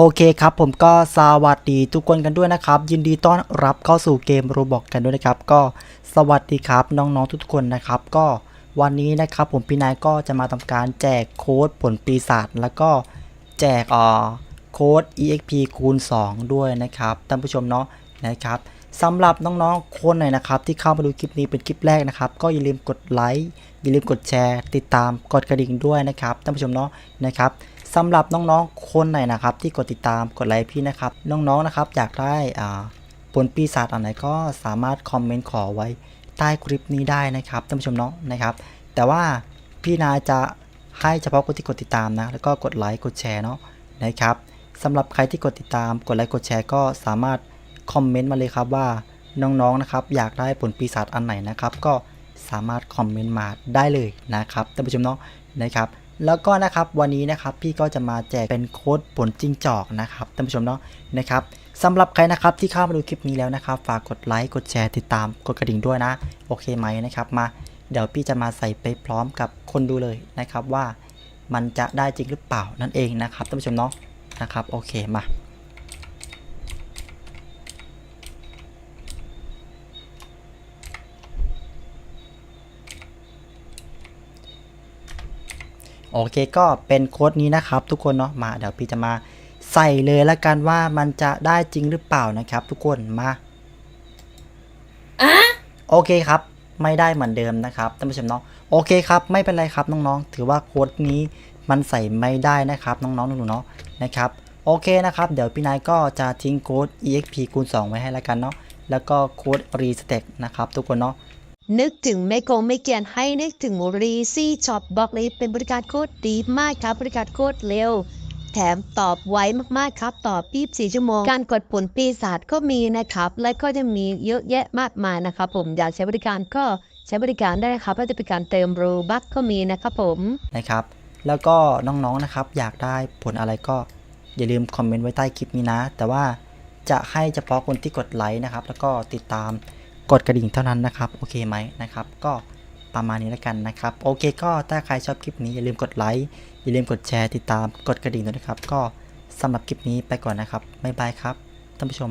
โอเคครับผมก็สวัสดีทุกคนกันด้วยนะครับ ยินดีต้อนรับเข้าสู่เกมโรบอกกันด้วยนะครับ ก็สวัสดีครับน้องๆทุกคนนะครับ ก็วันนี้นะครับผมพี่นายก็จะมาทำการแจกโค้ดผลปีศาจแล้วก็แจกอ่อโค้ด exp คูณ 2 ด้วยนะครับท่านผู้ชมเนาะนะครับสำหรับน้องๆคนไหนนะครับที่เข้ามาดูคลิปนี้เป็นคลิปแรกนะครับก็อย่าลืมกดไลค์อย่าลืมกดแชร์ ติดตามกดกระดิ่งด้วยนะครับท่านผู้ชมเนาะนะครับ สำหรับน้องๆคนไหนนะครับ ที่กดติดตามกดไลค์พี่นะครับ น้องๆนะครับอยากได้อ่าผลปีศาจอันไหนก็สามารถคอมเมนต์ขอไว้ใต้คลิปนี้ได้นะครับท่านผู้ชมเนาะนะครับ แต่ว่าพี่นาจะให้เฉพาะคนที่กดติดตามนะ แล้วก็กดไลค์กดแชร์เนาะนะครับสำหรับใครที่กดติดตามกดไลค์กดแชร์ก็สามารถคอมเมนต์มาเลยครับว่าน้องๆนะครับอยากได้ผลปีศาจอันไหนนะครับ ก็สามารถคอมเมนต์มาได้เลยนะครับท่านผู้ชมเนาะนะครับ แล้วก็นะครับวันนี้นะครับพี่ก็จะมาแจกเป็นโค้ดผลจิ้งจอกนะครับท่านผู้ชมเนาะนะครับสำหรับใครนะครับที่เข้ามาดูคลิปนี้แล้วนะครับ ฝากกดไลค์กดแชร์ติดตามกดกระดิ่งด้วยนะ โอเคไหมนะครับมาเดี๋ยวพี่จะมาใส่ไปพร้อมกับคนดูเลยนะครับว่ามันจะได้จริงหรือเปล่านั่นเองนะครับท่านผู้ชมเนาะนะครับโอเคมา โอเคก็เป็นโค้ดนี้นะครับ ทุกคนเนาะมาเดี๋ยวพี่จะมาใส่เลยละกันว่ามันจะได้จริงหรือเปล่านะครับ ทุกคนมาโอเคครับ ไม่ได้เหมือนเดิมนะครับท่านผู้ชมเนาะโอเคครับ ไม่เป็นไรครับน้องๆ ถือว่าโค้ดนี้มันใส่ไม่ได้นะครับ น้องๆหนูๆเนาะนะครับโอเคนะครับ เดี๋ยวพี่นายก็จะทิ้งโค้ด exp คูณ2 ไว้ให้ละกันเนาะแล้วก็โค้ด reset นะครับ ทุกคนเนาะ นึกถึงไม่โกงไม่เกียนให้นึกถึงรีซี่ช็อปบอกเลยเป็นบริการโคตรดีมากครับ บริการโคตรเร็ว แถมตอบไวมากๆครับ ตอบ24ชั่วโมง การกดผลปีศาจก็มีนะครับ และก็จะมีเยอะแยะมากมายนะครับผมอยากใช้บริการก็ใช้บริการได้นะครับและจะเป็นการเติมโรบัคก็มีนะครับผมนะครับ แล้วก็น้องๆนะครับ อยากได้ผลอะไรก็อย่าลืมคอมเมนต์ไว้ใต้คลิปนี้นะ แต่ว่าจะให้เฉพาะคนที่กดไลค์นะครับ แล้วก็ติดตาม กดกระดิ่งเท่านั้นนะครับ โอเคไหมนะครับ ก็ประมาณนี้แล้วกันนะครับ โอเค ก็ถ้าใครชอบคลิปนี้อย่าลืมกดไลค์ อย่าลืมกดแชร์ ติดตาม กดกระดิ่งด้วยนะครับ ก็สำหรับคลิปนี้ไปก่อนนะครับ บ๊ายบายครับ ท่านผู้ชม